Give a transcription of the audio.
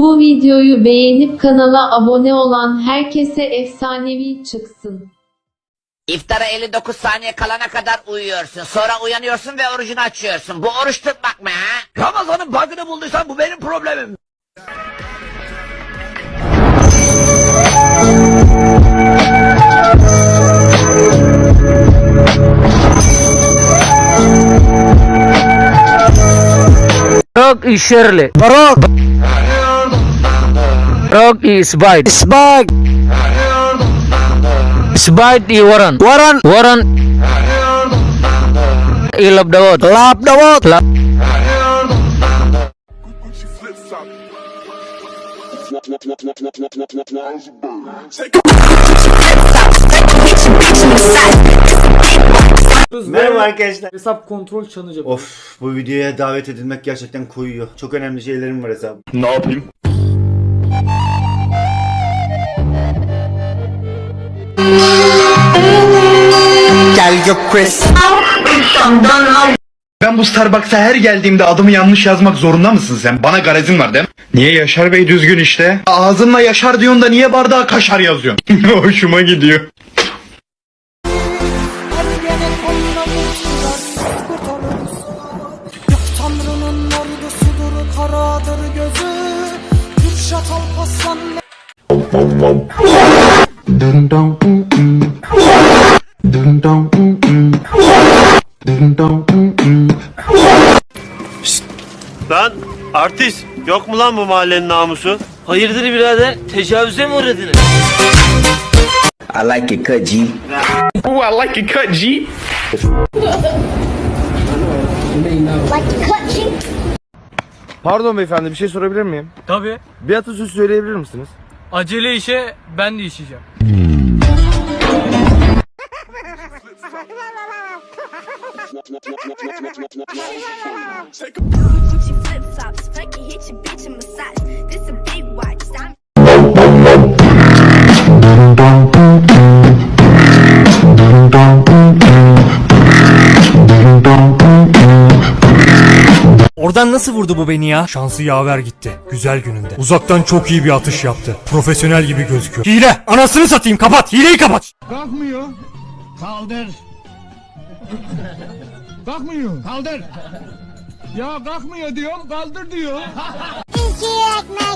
Bu videoyu beğenip kanala abone olan herkese efsanevi çıksın. İftara 59 saniye kalana kadar uyuyorsun. Sonra uyanıyorsun ve orucunu açıyorsun. Bu oruç tutmak mı ha? Ramazan'ın bug'ını bulduysan bu benim problemim. Rock is Shirley. Rock. Rock is Bite. Spike. Spite i Warren. Warren. Warren. I love the world. Love the world. Love. Merhaba arkadaşlar. Hesap kontrol çalınacak. Of bu videoya davet edilmek gerçekten koyuyor. Çok önemli şeylerim var hesabım. Ben bu Starbucks'a her geldiğimde adımı yanlış yazmak zorunda mısın sen? Bana garezin var değil mi? Niye Yaşar Bey düzgün işte? Ağzınla Yaşar diyorsun da niye bardağa kaşar yazıyorsun? Hoşuma gidiyor. Lan artist yok mu lan bu mahallenin namusu? Hayırdır birader? Tecavüze mi uğradınız? Pardon beyefendi bir şey sorabilir miyim? Tabii. Bir atasözü söyleyebilir misiniz? Acele işe ben de işeceğim. Oradan nasıl vurdu bu beni ya? Şansı yaver gitti. Güzel gününde. Uzaktan çok iyi bir atış yaptı. Profesyonel gibi gözüküyor. Hile! Anasını satayım kapat! Hileyi kapat! Kalkmıyor. Kaldır. Kalkmıyor. Kaldır. Ya kalkmıyor diyorum kaldır diyor. İki ekmek